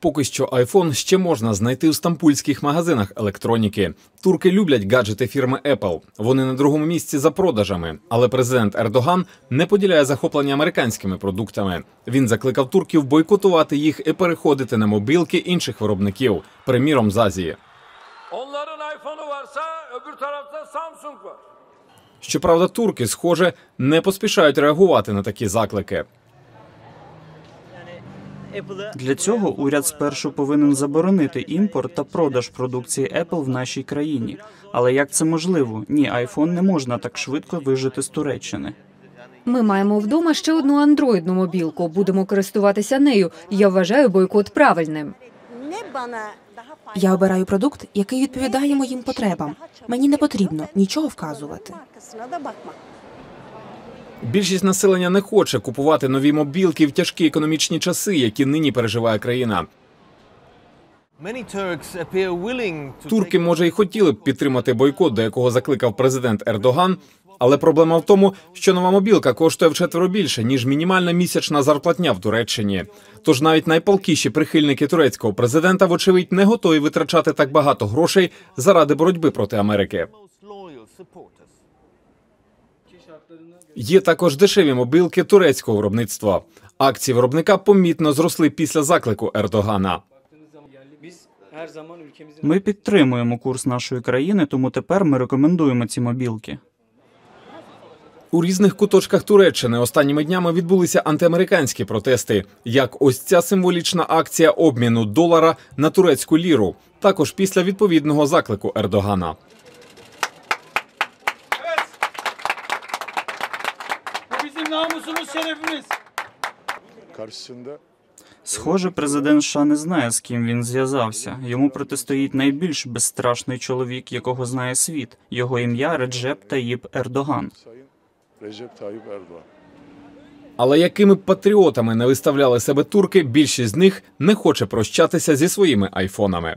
Поки що iPhone ще можна знайти у стамбульських магазинах електроніки. Турки люблять гаджети фірми Apple. Вони на другому місці за продажами. Але президент Ердоган не поділяє захоплення американськими продуктами. Він закликав турків бойкотувати їх і переходити на мобілки інших виробників, приміром з Азії. Щоправда, турки, схоже, не поспішають реагувати на такі заклики. Для цього уряд спершу повинен заборонити імпорт та продаж продукції Apple в нашій країні. Але як це можливо? Ні, iPhone не можна так швидко вижити з Туреччини. Ми маємо вдома ще одну андроїдну мобілку. Будемо користуватися нею. Я вважаю бойкот правильним. Я обираю продукт, який відповідає моїм потребам. Мені не потрібно нічого вказувати. Більшість населення не хоче купувати нові мобілки в тяжкі економічні часи, які нині переживає країна. Турки, може, і хотіли б підтримати бойкот, до якого закликав президент Ердоган. Але проблема в тому, що нова мобілка коштує вчетверо більше ніж мінімальна місячна зарплатня в Туреччині. Тож навіть найпалкіші прихильники турецького президента, вочевидь, не готові витрачати так багато грошей заради боротьби проти Америки. Є також дешеві мобілки турецького виробництва. Акції виробника помітно зросли після заклику Ердогана. Ми підтримуємо курс нашої країни, тому тепер ми рекомендуємо ці мобілки. У різних куточках Туреччини останніми днями відбулися антиамериканські протести, як ось ця символічна акція обміну долара на турецьку ліру, також після відповідного заклику Ердогана. Bizim namusumuz, şerefimiz. karşısında Схоже, президент США не знає, з ким він зв'язався. Йому протистоїть найбільш безстрашний чоловік, якого знає світ. Його ім'я Реджеп Таїб Ердоган. Recep Tayyip Erdoğan. Але якими б патріотами не виставляли себе турки, більшість з них не хоче прощатися зі своїми айфонами.